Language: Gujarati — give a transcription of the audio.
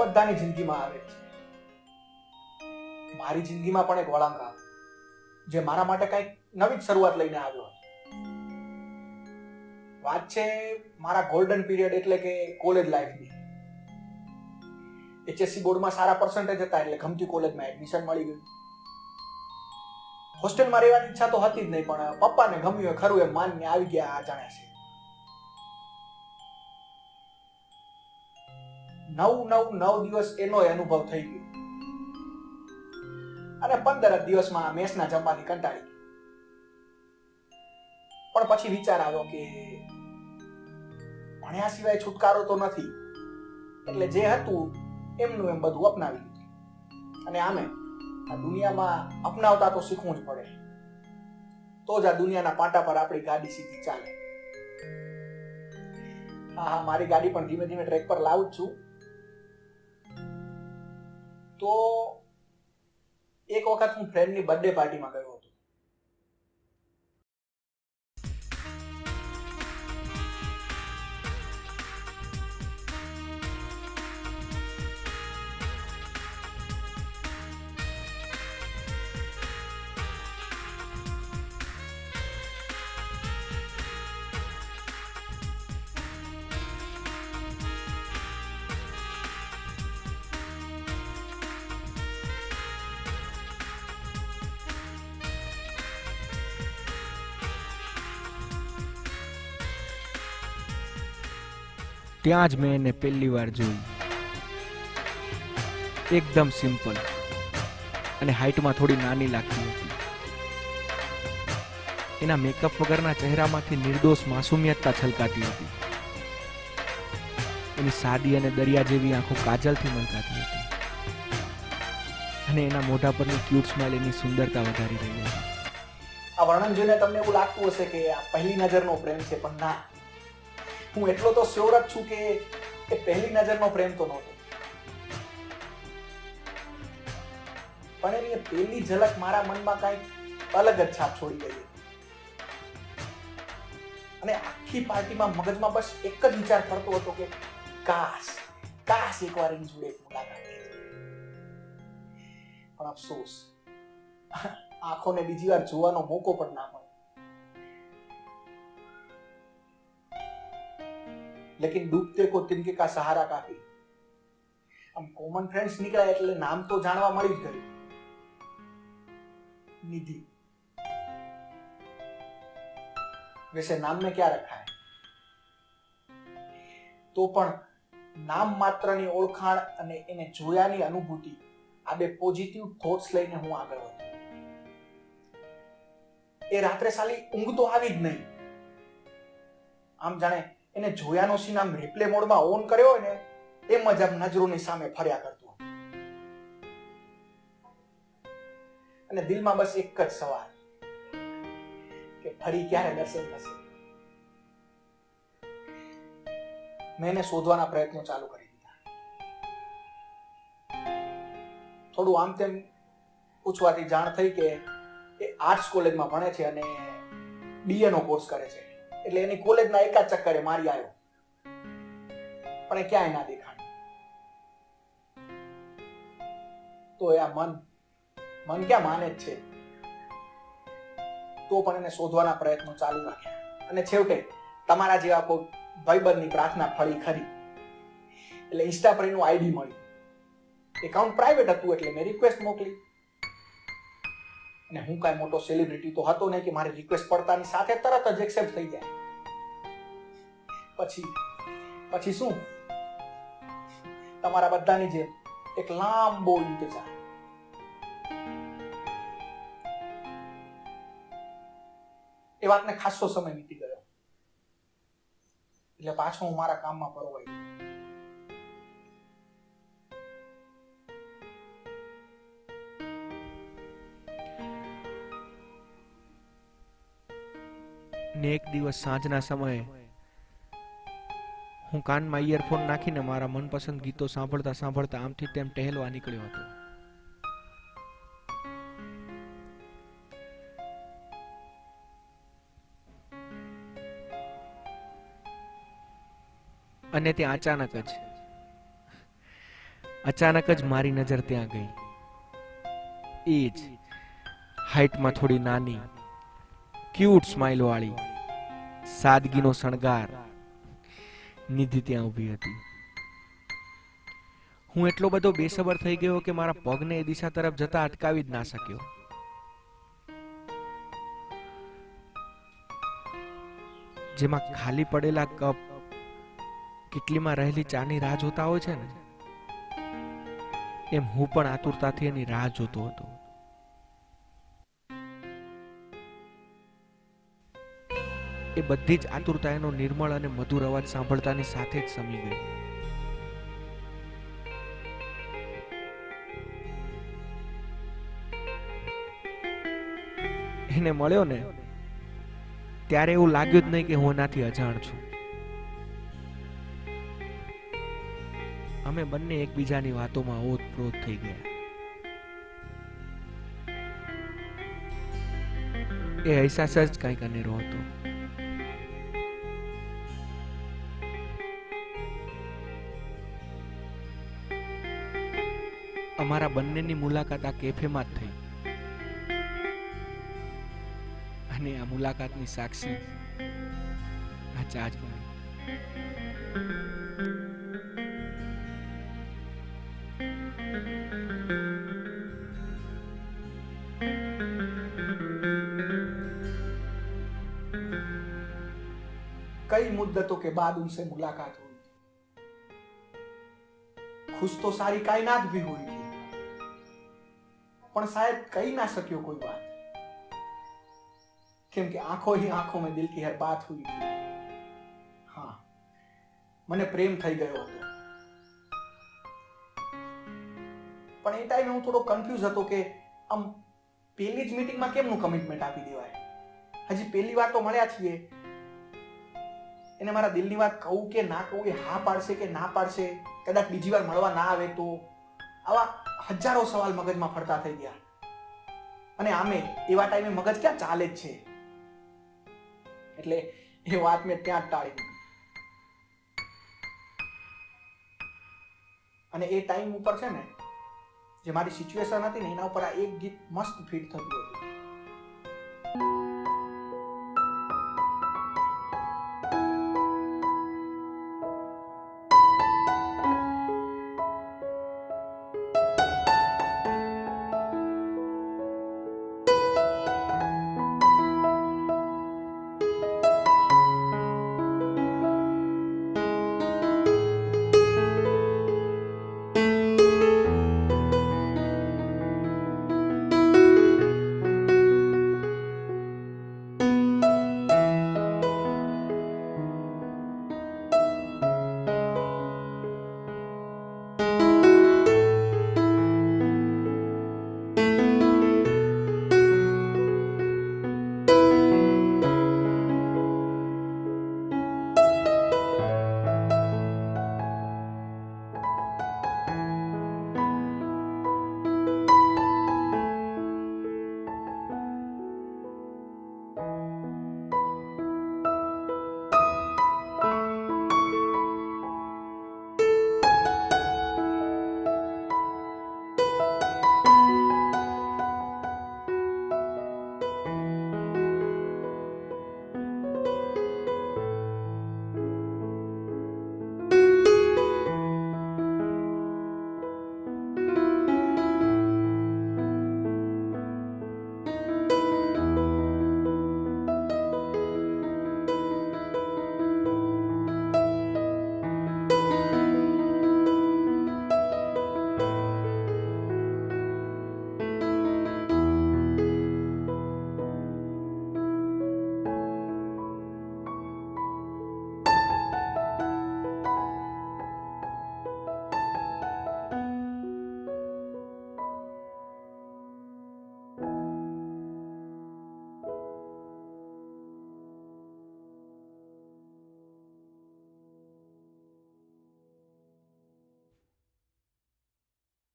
બધાની જિંદગીમાં આવે છે મારી જિંદગીમાં પણ એક વળાંક આવે. જે મારા માટે કંઈક નવી જ શરૂઆત લઈને આવ્યો વાત છે મારા ગોલ્ડન પીરિયડ એટલે કે કોલેજ લાઈફની એચએસસી બોર્ડમાં સારા પર્સન્ટેજ હતા એટલે ગમતી કોલેજમાં એડમિશન મળી ગયું. હોસ્ટેલમાં રહેવાની ઈચ્છા તો હતી જ નહીં, પણ પપ્પાને ગમ્યું ખરું એમ માનને આવી ગયા આ જાણે છે. નવ નવ નવ દિવસ એનો અનુભવ થઈ ગયો. અને પંદર દિવસમાં મેસના જમવાની કંટાળી પણ પછી વિચાર આવ્યો કે ભણ્યા સિવાય છુટકારો તો નથી. એટલે જે હતું એમનું એમ બધું અપનાવી લીધું. અને આમે આ દુનિયામાં અપનાવતા તો શીખવું જ પડે. તો જ આ દુનિયાના પાટા પર આપણી ગાડી સીધી ચાલે. હા હા, મારી ગાડી પણ ધીમે ધીમે ટ્રેક પર લાવું છું. તો એક વખત હું ફ્રેન્ડની બર્થડે પાર્ટીમાં ગયો ત્યાં જ મેં એને પહેલી વાર જોઈ એકદમ સિમ્પલ અને હાઇટમાં થોડી નાની લાગતી હતી. એના મેકઅપ વગરના ચહેરામાંથી નિર્દોષ માસુમિયતતા છલકાતી હતી. એની સાદી અને દરિયા જેવી આંખો કાજલથી મલકાતી હતી. અને એના મોઢા પરની ક્યુટ સ્માઈલ એની સુંદરતા વધારી રહી હતી. આ વર્ણન જોઈને તમને એવું લાગતું હશે કે આ પહેલી નજરનો પ્રેમ છે, પણ ના. હું એટલો તો શ્યોર જ છું કે એ પહેલી નજરનો પ્રેમ તો નહોતો. પણ એની પહેલી ઝલક મારા મનમાં કાંઈક અલગ જ છાપ છોડી ગઈ અને આખી પાર્ટીમાં મગજમાં બસ એક જ વિચાર ફરતો હતો કે કાશ કાશ એકવાર એની જોડે મુલાકાત પણ અફસોસ, આંખોને બીજી વાર જોવાનો મોકો પણ ના મળે લેકિન ડૂબતે કો તિનકે કા સહારા કાફી આમ કોમન ફ્રેન્ડ્સ નીકળ્યા એટલે નામ તો જાણવા મળી જ ગયું નિધિ वैसे नाम में क्या रखा है તો પણ નામ માત્રની ઓળખાણ અને એને જોયાની અનુભૂતિ આ બે પોઝિટિવ થોટ્સ લઈને હું આગળ વધ્યો એ રાત્રે સાલી ઊંઘ તો આવી જ નહીં આમ જાણે એને જોયાનો સીન આમ રિપ્લે મોડમાં ઓન કર્યો હોય ને એમ જ નજરોની સામે ફર્યા કરતું અને દિલમાં બસ એક જ સવાલ કે ફરી ક્યારે દર્શન થશે? મેં એને શોધવાના પ્રયત્નો ચાલુ કરી દીધા. થોડું આમ તેમ પૂછવાથી જાણ થઈ કે એ આર્ટ્સ કોલેજમાં ભણે છે અને બીએનો કોર્સ કરે છે. એટલે એની કોલેજના એકાદ ચક્કરે મારી આવ્યો. પણ એ ક્યાંય ના દેખાણી તો એ આ મન મન ક્યાં માને જ છે? તો પણ એને શોધવાના પ્રયત્નો ચાલુ રાખ્યા. અને છેવટે તમારા જેવા કોઈ ભાઈબંધની પ્રાર્થના ફળી ખરી. એટલે ઇન્સ્ટા પર એનું આઈડી મળ્યું. એકાઉન્ટ પ્રાઇવેટ હતું એટલે મેં રિક્વેસ્ટ મોકલી. અને હું કાંઈ મોટો સેલિબ્રિટી તો હતો નહીં કે મારી રિક્વેસ્ટ પડતાની સાથે તરત જ એક્સેપ્ટ થઈ જાય. પછી પછી શું? તમારા બધાની જેમ એક લાંબો ઇંતજાર. એ વાતને ખાસો સમય વીતી ગયો. એટલે પાછો હું મારા કામમાં પરોવાઈ ગયો. ને એક દિવસ સાંજના સમયે હું કાનમાં ઇયરફોન નાખીને મારા મનપસંદ ગીતો સાંભળતા સાંભળતા આમથી તેમ ટહેલવા નીકળ્યો હતો. અને ત્યાં અચાનક જ અચાનક જ મારી નજર ત્યાં ગઈ. એ જ હાઈટમાં થોડી નાની ક્યુટ સ્માઇલ વાળી સાદગીનો શણગાર નિધિ ત્યાં ઊભી હતી. હું એટલો બધો બેસબર થઈ ગયો કે મારા પગને એ દિશા તરફ જતા અટકાવી જ ના શક્યો. જેમાં ખાલી પડેલા કપ કેટલીમાં રહેલી ચાની રાહ જોતા હોય છે ને, એમ હું પણ આતુરતાથી એની રાહ જોતો હતો. એ બધી જ આતુરતા એનો નિર્મળ અને મધુર અવાજ સાંભળતાની સાથે જ સમી ગઈ. એને મળ્યો ને, ત્યારે એવું લાગ્યું જ નહીં કે હું એનાથી અજાણ છું. અમે બંને એકબીજાની વાતોમાં ઓતપ્રોત થઈ ગયા. એ અહેસાસ જ કંઈક અનેરો હતો. અમારા બંનેની મુલાકાત આ કેફેમાં જ થઈ અને આ મુલાકાતની સાક્ષી આ ચા જ બની कई मुद्दतों के बाद उनसे मुलाकात हुई खुश तो सारी कायनात भी हुई थी પણ સાહેબ, કહી ના શક્યો કોઈ વાત. કેમ કે આંખો હી આંખો મેં દિલ કી હર બાત હુઈ થી હા. મને પ્રેમ થઈ ગયો હતો. પણ એ ટાઈમે હું થોડો કન્ફ્યુઝ હતો કે આમ પહેલી જ મીટિંગમાં કેમનું કમિટમેન્ટ આપી દેવાય? હજી પહેલી વાર તો મળ્યા છીએ. એને મારા દિલની વાત કહું કે ના કહું એ હા પાડશે કે ના પાડશે? કદાચ બીજી વાર મળવા ના આવે તો? આવા હજારો સવાલ મગજમાં ફરતા થઈ ગયા. અને આમે એવા ટાઈમે મગજ ક્યાં ચાલે જ છે? એટલે એ વાત મેં ત્યાં ટાળી અને એ ટાઈમ ઉપર છે ને, જે મારી સિચ્યુએશન હતી ને, એના ઉપર આ એક ગીત મસ્ત ફિટ થતું હતું.